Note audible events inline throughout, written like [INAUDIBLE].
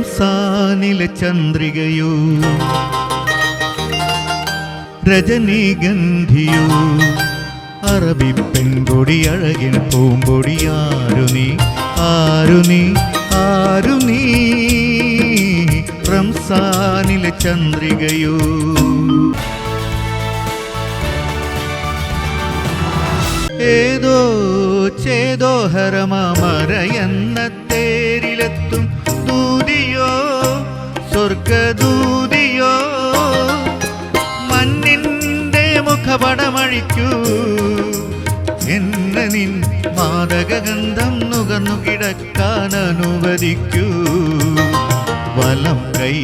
റംസാനിലെ ചന്ദ്രികയോ രജനീഗന്ധിയോ അറബി പെൺകൊടി അഴകിൻ പൂമ്പൊടി ആരു നീ ആരു നീ ആരു നീ ചന്ദ്രികയോ. ഏതോ ചേതോ ഹരമരയെന്ന തേരിലെത്തും മുഖപടമഴിക്കൂ എന്ന നിൻ മാതകഗന്ധം നുകർന്നു കിടക്കാൻ അനുവദിക്കൂ. വലം കൈ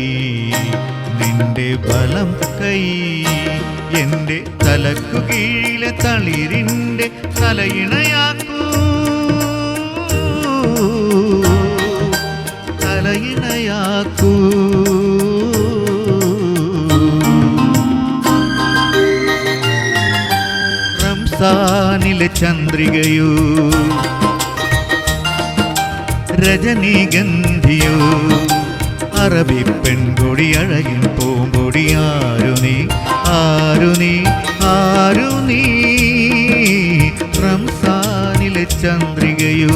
നിന്റെ വലം കൈ എന്റെ തലക്കു കീഴിലെ തളിരിന്റെ തലയിണയാക്കൂ. തലയിണയാക്കൂ. റംസാനിലെ ചന്ദ്രികയോ രജനീഗന്ധിയോ അറബി പെൺകൊടി അഴകിൻ പൂമ്പൊടി ആരു നീ ആരു നീ ആരു നീ. ചന്ദ്രികയോ.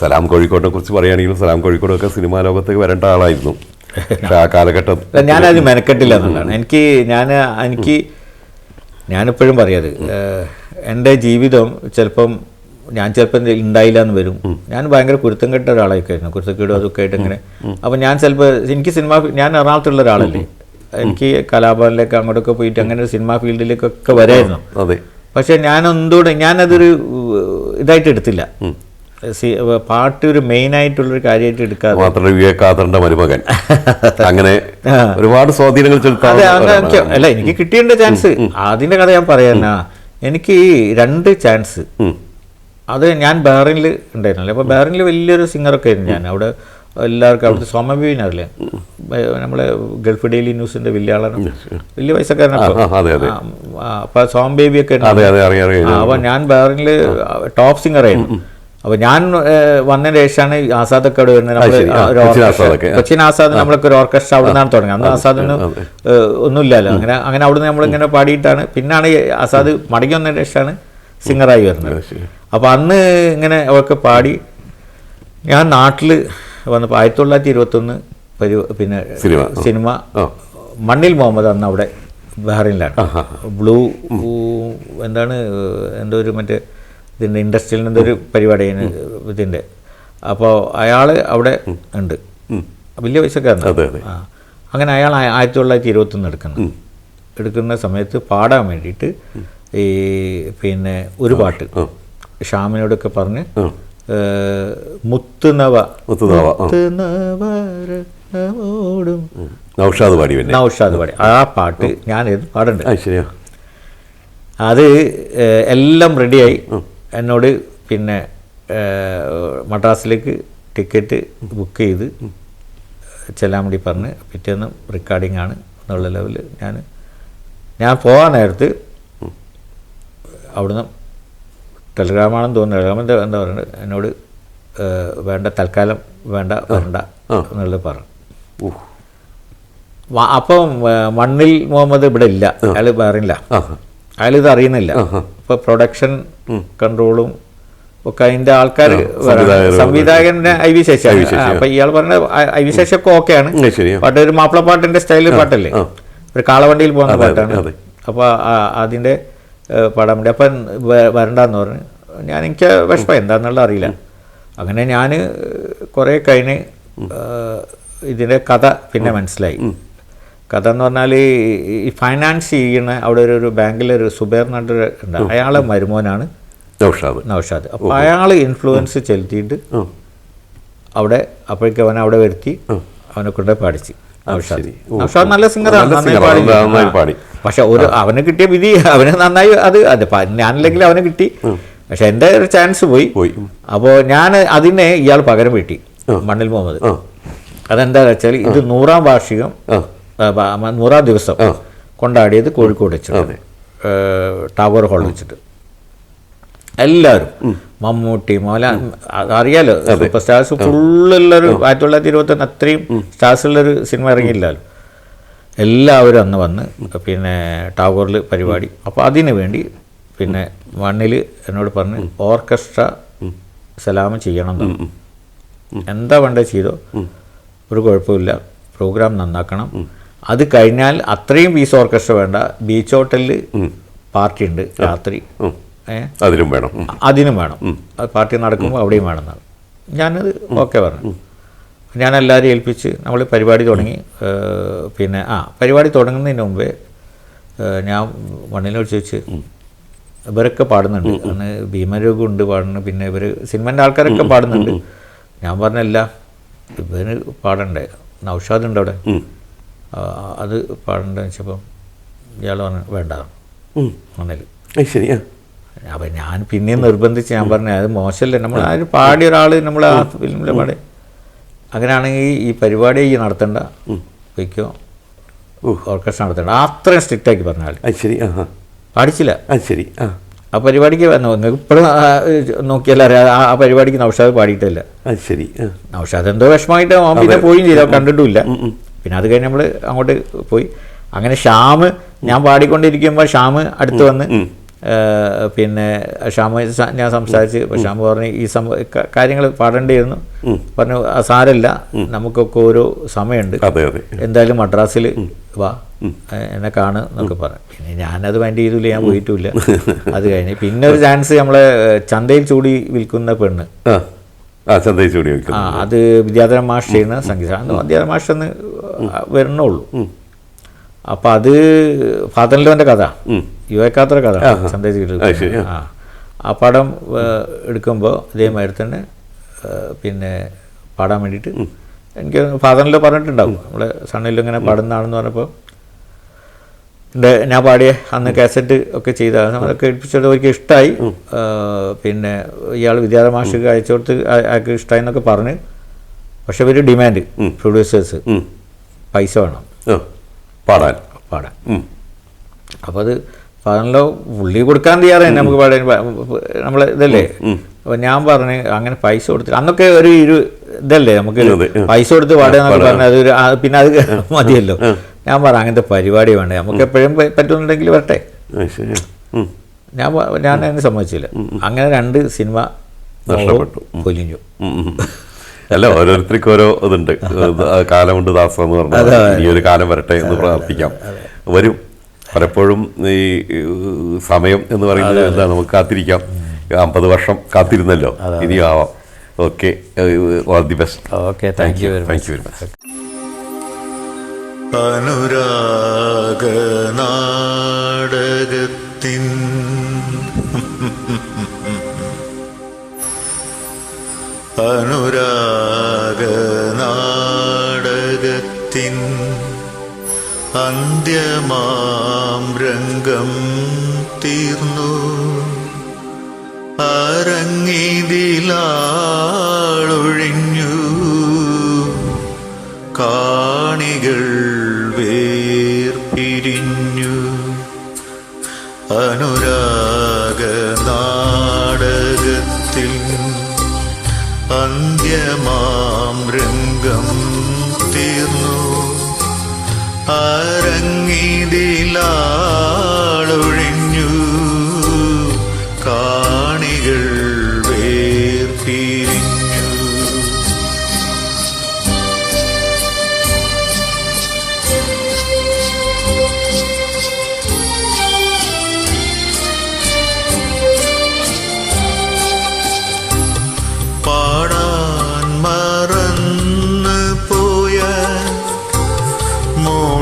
സലാം കോഴിക്കോട്ടെ കുറിച്ച് പറയുകയാണെങ്കിലും സലാം കോഴിക്കോടൊക്കെ സിനിമാ ലോകത്തേക്ക് വരേണ്ട ആളായിരുന്നു. പക്ഷെ ആ കാലഘട്ടം ഞാനത് മെനക്കെട്ടില്ല എന്നുള്ളതാണ്. എനിക്ക് ഞാൻ എനിക്ക് ഞാനെപ്പോഴും പറയാത് എന്റെ ജീവിതം ചിലപ്പം ഞാൻ ചിലപ്പോൾ ഉണ്ടായില്ല എന്ന് വരും. ഞാൻ ഭയങ്കര കുരുത്തം കെട്ട ഒരാളായിരിക്കും കുരുത്തക്കേടും അതൊക്കെ ആയിട്ട് ഇങ്ങനെ. അപ്പം ഞാൻ ചിലപ്പോൾ എനിക്ക് സിനിമ ഞാൻ എറണാകുളത്തുള്ള ഒരാളല്ലേ. എനിക്ക് കലാഭവനിലേക്ക് അങ്ങോട്ടൊക്കെ പോയിട്ട് അങ്ങനെ ഒരു സിനിമാ ഫീൽഡിലേക്കൊക്കെ വരായിരുന്നു. പക്ഷെ ഞാൻ എന്തുകൊണ്ട് ഞാനതൊരു ഇതായിട്ട് എടുത്തില്ല. പാട്ട് ഒരു മെയിൻ ആയിട്ടുള്ളൊരു കാര്യമായിട്ട് എടുക്കാതെ മാത്രമല്ല വിവേകാദറിന്റെ മരുമകൻ. [LAUGHS] അങ്ങനെ ഒരുപാട് സ്വാധീനങ്ങൾ എനിക്ക് അല്ല എനിക്ക് കിട്ടിയേണ്ട ചാൻസ്. അതിന്റെ കഥ ഞാൻ പറയാനാ എനിക്ക് ഈ രണ്ട് ചാൻസ്. അത് ഞാൻ ബാറിനിൽ ഉണ്ടായിരുന്നല്ലേ? അപ്പോൾ ബാറിനിൽ വലിയൊരു സിംഗറൊക്കെ ആയിരുന്നു ഞാൻ. അവിടെ എല്ലാവർക്കും അവിടുത്തെ സോമബീൻ അറിയില്ലേ? നമ്മളെ ഗൾഫ് ഡെയിലി ന്യൂസിന്റെ വലിയ ആളാണ്. വലിയ അതെ. അപ്പൊ സോം ബേബി ഒക്കെ അതെ അതെ അറിയാം അറിയാം. അപ്പൊ ഞാൻ ബാറിനിൽ ടോപ്പ് സിംഗർ ആയിരുന്നു അപ്പൊ ഞാൻ വന്നതിന് ശേഷമാണ് ആസാദ് ആസാദൊക്കെ അവിടെ വരുന്നത്. കൊച്ചിൻ ആസാദ് നമ്മളൊക്കെ ഒരു ഓർക്കസ്ട്ര അവിടെ നിന്നാണ് തുടങ്ങി അന്ന് ആസാദിന് ഒന്നുമില്ലല്ലോ. അങ്ങനെ അങ്ങനെ അവിടെ നിന്ന് നമ്മളിങ്ങനെ പാടിയിട്ടാണ്. പിന്നാണ് ആസാദ് മടങ്ങി വന്നതിന് ശേഷമാണ് സിംഗറായി വരുന്നത്. അപ്പൊ അപ്പോൾ അന്ന് ഇങ്ങനെ അവർക്ക് പാടി ഞാൻ നാട്ടിൽ വന്നപ്പോൾ ആയിരത്തി തൊള്ളായിരത്തി ഇരുപത്തൊന്ന് പരി പിന്നെ സിനിമ. മണ്ണിൽ മുഹമ്മദ് അന്ന് അവിടെ ബഹ്റിനിലാണ്. ബ്ലൂ എന്താണ് എന്തോ ഒരു മറ്റേ ഇതിന്റെ ഇൻഡസ്ട്രിയിൽ നിന്ന് ഒരു പരിപാടിയാണ് ഇതിന്റെ അപ്പോൾ അയാൾ അവിടെ ഉണ്ട്. വലിയ പൈസക്കാരനാണ്. അതെ. ആ. അങ്ങനെ അയാൾ ആയിരത്തി തൊള്ളായിരത്തി ഇരുപത്തൊന്ന് എടുക്കുന്നു എടുക്കുന്ന സമയത്ത് പാടാൻ വേണ്ടിയിട്ട് ഈ പിന്നെ ഒരു പാട്ട് ഷാമിനോടൊക്കെ പറഞ്ഞ് മുത്തുനവ. മുത്തുനവോടും നൗഷാദ് പാടി നൗഷാദ് പാടി. ആ പാട്ട് ഞാൻ പാടണ്ടേ. അത് എല്ലാം റെഡിയായി എന്നോട് പിന്നെ മദ്രാസിലേക്ക് ടിക്കറ്റ് ബുക്ക് ചെയ്ത് ചെല്ലാൻ വേണ്ടി പറഞ്ഞ് പിറ്റേന്ന് റെക്കോർഡിംഗ് ആണ് എന്നുള്ള ലെവലിൽ ഞാൻ ഞാൻ പോകാൻ നേരത്ത് അവിടുന്ന് ടെലിഗ്രാമാണെന്ന് തോന്നുന്നു. ടെലിഗ്രാമിന്റെ എന്താ പറയുന്നത് എന്നോട് വേണ്ട തൽക്കാലം വേണ്ട വരണ്ട എന്നുള്ളത് പറഞ്ഞു. അപ്പം മണ്ണിൽ മുഹമ്മദ് ഇവിടെ ഇല്ല. അയാൾ ആ അയാൾ ഇത് അറിയുന്നില്ല ഇപ്പൊ പ്രൊഡക്ഷൻ കൺട്രോളും ഒക്കെ അതിന്റെ ആൾക്കാർ സംവിധായകന്റെ ഐ വി ശശി, അപ്പൊ ഇയാൾ പറഞ്ഞ ഐ- വി ശേഷി ഒക്കെ ഓക്കെയാണ്. പാട്ട് ഒരു മാപ്പിളപ്പാട്ടിന്റെ സ്റ്റൈലിൽ പാട്ടല്ലേ? ഒരു കാളവണ്ടിയിൽ പോകുന്ന പാട്ടാണ്. അപ്പൊ അതിന്റെ പടം വേണ്ടി അപ്പം വരണ്ടെന്ന് പറഞ്ഞു ഞാൻ എനിക്ക് വിഷമം എന്താന്നുള്ള അറിയില്ല. അങ്ങനെ ഞാൻ കുറേ കഴിഞ്ഞ് ഇതിന്റെ കഥ പിന്നെ മനസ്സിലായി. കഥ എന്ന് പറഞ്ഞാൽ ഈ ഫൈനാൻസ് ചെയ്യുന്ന അവിടെ ഒരു ഒരു ബാങ്കിലൊരു സുബേർ നട്ട് ഉണ്ട്. അയാളെ മരുമോനാണ് നൗഷാദ്. നൗഷാദ്. അപ്പോൾ അയാൾ ഇൻഫ്ലുവൻസ് ചെലുത്തിയിട്ട് അവിടെ അപ്പോഴേക്കും അവനെ അവിടെ വരുത്തി അവനെ കൊണ്ട് പാടിച്ച് നൗഷാദ്. നൗഷാദ് നല്ല സിംഗറാണ് നന്നായി പാടി. പക്ഷെ ഒരു അവന് കിട്ടിയ വിധി അവന് നന്നായി അത് അത് ഞാനില്ലെങ്കിൽ അവന് കിട്ടി. പക്ഷെ എന്റെ ഒരു ചാൻസ് പോയി. പോയി. അപ്പോൾ ഞാൻ അതിനെ ഇയാൾ പകരം വീട്ടി. മണ്ണിൽ മുഹമ്മദ്. അതെന്താ വെച്ചാൽ ഇത് നൂറാം വാർഷികം നൂറാം ദിവസം കൊണ്ടാടിയത് കോഴിക്കോട് വെച്ചിട്ട്. ടവർ ഹാൾ വെച്ചിട്ട്. എല്ലാവരും. മമ്മൂട്ടി മോല അറിയാലോ സൂപ്പർ സ്റ്റാർസ് ഫുള്ളുള്ളൊരു ആയിരത്തി തൊള്ളായിരത്തി ഇരുപത്തൊന്ന് അത്രയും സ്റ്റാർസ് ഉള്ളൊരു സിനിമ ഇറങ്ങിയില്ലല്ലോ. എല്ലാവരും അന്ന് വന്ന് പിന്നെ ടവറിൽ പരിപാടി. അപ്പോൾ അതിന് വേണ്ടി പിന്നെ മണ്ണിൽ എന്നോട് പറഞ്ഞ് ഓർക്കസ്ട്ര സലാമ ചെയ്യണം എന്ന്. എന്താ വേണ്ടത് ചെയ്തോ? ഒരു കുഴപ്പമില്ല പ്രോഗ്രാം നന്നാക്കണം. അത് കഴിഞ്ഞാൽ അത്രയും പീസ് ഓർക്കസ്ട്ര വേണ്ട. ബീച്ച് ഹോട്ടലിൽ പാർട്ടി ഉണ്ട് രാത്രി. അതിനും വേണം. അതിനും വേണം. പാർട്ടി നടക്കുമ്പോൾ അവിടെയും വേണമെന്നാണ് ഞാനത് ഓക്കെ പറഞ്ഞു. ഞാൻ എല്ലാവരെയും ഏൽപ്പിച്ച് നമ്മൾ പരിപാടി തുടങ്ങി. പിന്നെ ആ പരിപാടി തുടങ്ങുന്നതിന് മുമ്പേ ഞാൻ മണ്ണിനോട് ചോദിച്ച് ഇവരൊക്കെ പാടുന്നുണ്ട്. അന്ന് ഭീമരോഗം ഉണ്ട് പാടുന്നു പിന്നെ ഇവർ സിനിമന്റെ ആൾക്കാരൊക്കെ പാടുന്നുണ്ട്. ഞാൻ പറഞ്ഞല്ല ഇവന് പാടണ്ടേ? നൗഷാദ് ഉണ്ട് അവിടെ അത് പാടേണ്ടത് വെച്ചപ്പം ഇയാൾ പറഞ്ഞു വേണ്ട. മണ്ണിൽ ശരി അപ്പം ഞാൻ പിന്നെയും നിർബന്ധിച്ച് ഞാൻ പറഞ്ഞു അത് മോശമല്ലേ നമ്മൾ ആ ഒരു പാടിയ ഒരാൾ നമ്മൾ ആ ഫിലിമിലെ പാടി അങ്ങനെയാണെങ്കിൽ ഈ പരിപാടി ഈ നടത്തണ്ട. വയ്ക്കോ ഓർക്കസ്ട്ര നടത്തണ്ട. അത്രയും സ്ട്രിക്റ്റ് ആക്കി പറഞ്ഞാൽ ശരി പാടിച്ചില്ല. ശരി ആ. പരിപാടിക്ക് ഇപ്പോഴും നോക്കിയാൽ അറിയാം ആ പരിപാടിക്ക് നൗഷാദ് പാടിയിട്ടില്ല. ശരി നൗഷാദ് എന്തോ വിഷമമായിട്ട് പിന്നെ പോയും ചെയ്തു. കണ്ടിട്ടുമില്ല പിന്നെ അത് കഴിഞ്ഞ് നമ്മൾ അങ്ങോട്ട് പോയി. അങ്ങനെ ഷ്യാമ് ഞാൻ പാടിക്കൊണ്ടിരിക്കുമ്പോൾ ഷ്യാമ് അടുത്ത് വന്ന് പിന്നെ ഷ്യാമ് ഞാൻ സംസാരിച്ച് ഷ്യാമ് പറഞ്ഞു ഈ സംഭവ കാര്യങ്ങൾ പാടേണ്ടിയിരുന്നു. പറഞ്ഞു സാരല്ല. സാരമില്ല നമുക്കൊക്കെ ഓരോ സമയമുണ്ട്. എന്തായാലും മദ്രാസിൽ വാ. എന്നെ കാണ് എന്നൊക്കെ പറഞ്ഞു. പിന്നെ ഞാനത് മൈൻഡ് ചെയ്തില്ല ഞാൻ പോയിട്ടുമില്ല [LAUGHS] അത് കഴിഞ്ഞ് പിന്നെ ഒരു ചാൻസ് നമ്മളെ ചന്തയിൽ ചൂടി വിൽക്കുന്ന പെണ്ണ്. അത് വിദ്യാധര മാഷ് ചെയ്യുന്ന സംഗീതം വിദ്യാധര മാഷ് എന്ന് വരണുള്ളൂ അപ്പൊ അത് ഫാദറിന്റെ കഥ. ഉം. യുവക്കാത്ര കഥ. വിൽക്കുന്ന. ആ. പടം എടുക്കുമ്പോൾ ഇതേമാതിരി തന്നെ പിന്നെ പാടാൻ വേണ്ടിയിട്ട് എനിക്ക് ഫാദറിലോ പറഞ്ഞിട്ടുണ്ടാവും. നമ്മളെ സണ്ണിൽ ഇങ്ങനെ പാടുന്നതാണെന്ന് പറഞ്ഞപ്പോൾ ഞാൻ പാടിയ അന്ന് കാസറ്റ് ഒക്കെ ചെയ്തതാണ്. അതൊക്കെ കേൾപ്പിച്ചത് അവർക്ക് ഇഷ്ടമായി പിന്നെ ഇയാൾ വിദ്യാർത്ഥി മാഷിക്ക് അയച്ചു കൊടുത്ത് അയ- അയാൾക്ക് ഇഷ്ടമായി എന്നൊക്കെ പറഞ്ഞ്. പക്ഷെ ഒരു ഡിമാൻഡ് പ്രൊഡ്യൂസേഴ്സ്. പൈസ വേണം. പാടാൻ. പാടാൻ. അപ്പോൾ അത് പറഞ്ഞല്ലോ പുള്ളി കൊടുക്കാൻ തയ്യാറായി. നമുക്ക് പാടാൻ നമ്മളെ ഇതല്ലേ? അപ്പം ഞാൻ പറഞ്ഞ് അങ്ങനെ പൈസ കൊടുത്തിട്ട് അന്നൊക്കെ ഒരു ഇരു ഇതല്ലേ നമുക്ക് പൈസ കൊടുത്ത് പാടുക പറഞ്ഞാൽ അതൊരു പിന്നെ അത് മതിയല്ലോ. ഞാൻ പറ അങ്ങനത്തെ പരിപാടി വേണ്ട? നമുക്ക് എപ്പോഴും പറ്റുന്നുണ്ടെങ്കിൽ വരട്ടെ. ഞാൻ ഞാൻ എന്നെ സമ്മതിച്ചില്ല. അങ്ങനെ രണ്ട് സിനിമ നഷ്ടപ്പെട്ടു. പൊലിഞ്ഞു. അല്ല ഓരോരുത്തർക്കും ഓരോ ഇതുണ്ട്. കാലമുണ്ട് ദാസം എന്ന് പറഞ്ഞാൽ ഈ ഒരു കാലം വരട്ടെ എന്ന് പ്രാർത്ഥിക്കാം. വരും. പലപ്പോഴും ഈ സമയം എന്ന് പറയുന്നത് എന്താ നമുക്ക് കാത്തിരിക്കാം. അമ്പത് വർഷം കാത്തിരുന്നല്ലോ. ഇനി ആവാം. Okay. All the best. Okay thank you thank you. Very much. അനുരാഗനാടകത്തിൻ അനുരാഗനാടകത്തിൻ അന്ത്യമാം രംഗം തീർന്നു. അരങ്ങിതിലാളൊഴിഞ്ഞു വേർപിരിഞ്ഞു അനുരാഗ നാടകത്തിൽ അന്ത്യമാം രംഗം തീർന്നു. അരങ്ങിതിലാളൊഴിഞ്ഞു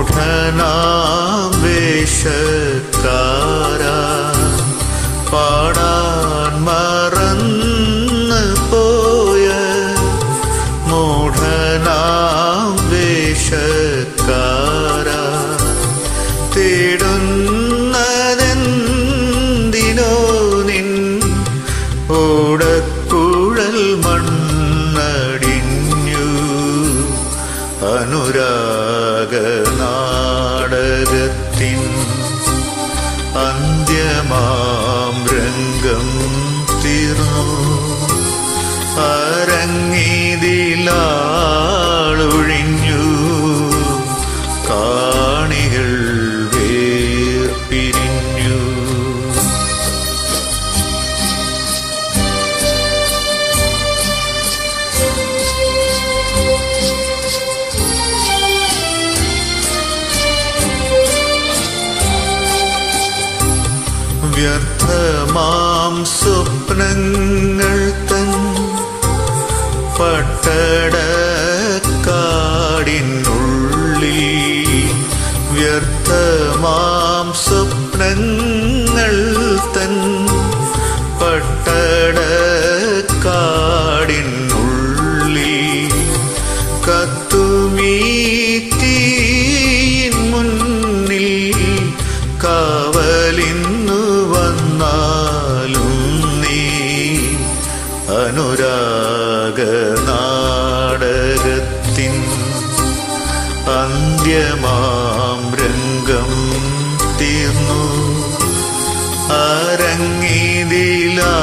उठना बेशक വ്യർത്ഥമാം സ്വപ്നങ്ങൾ തൻ പട്ടടക്കാടിനുള്ളിൽ വ്യർത്ഥമാം അന്ത്യമാം രംഗം തീർന്നു. അരങ്ങിതിലാ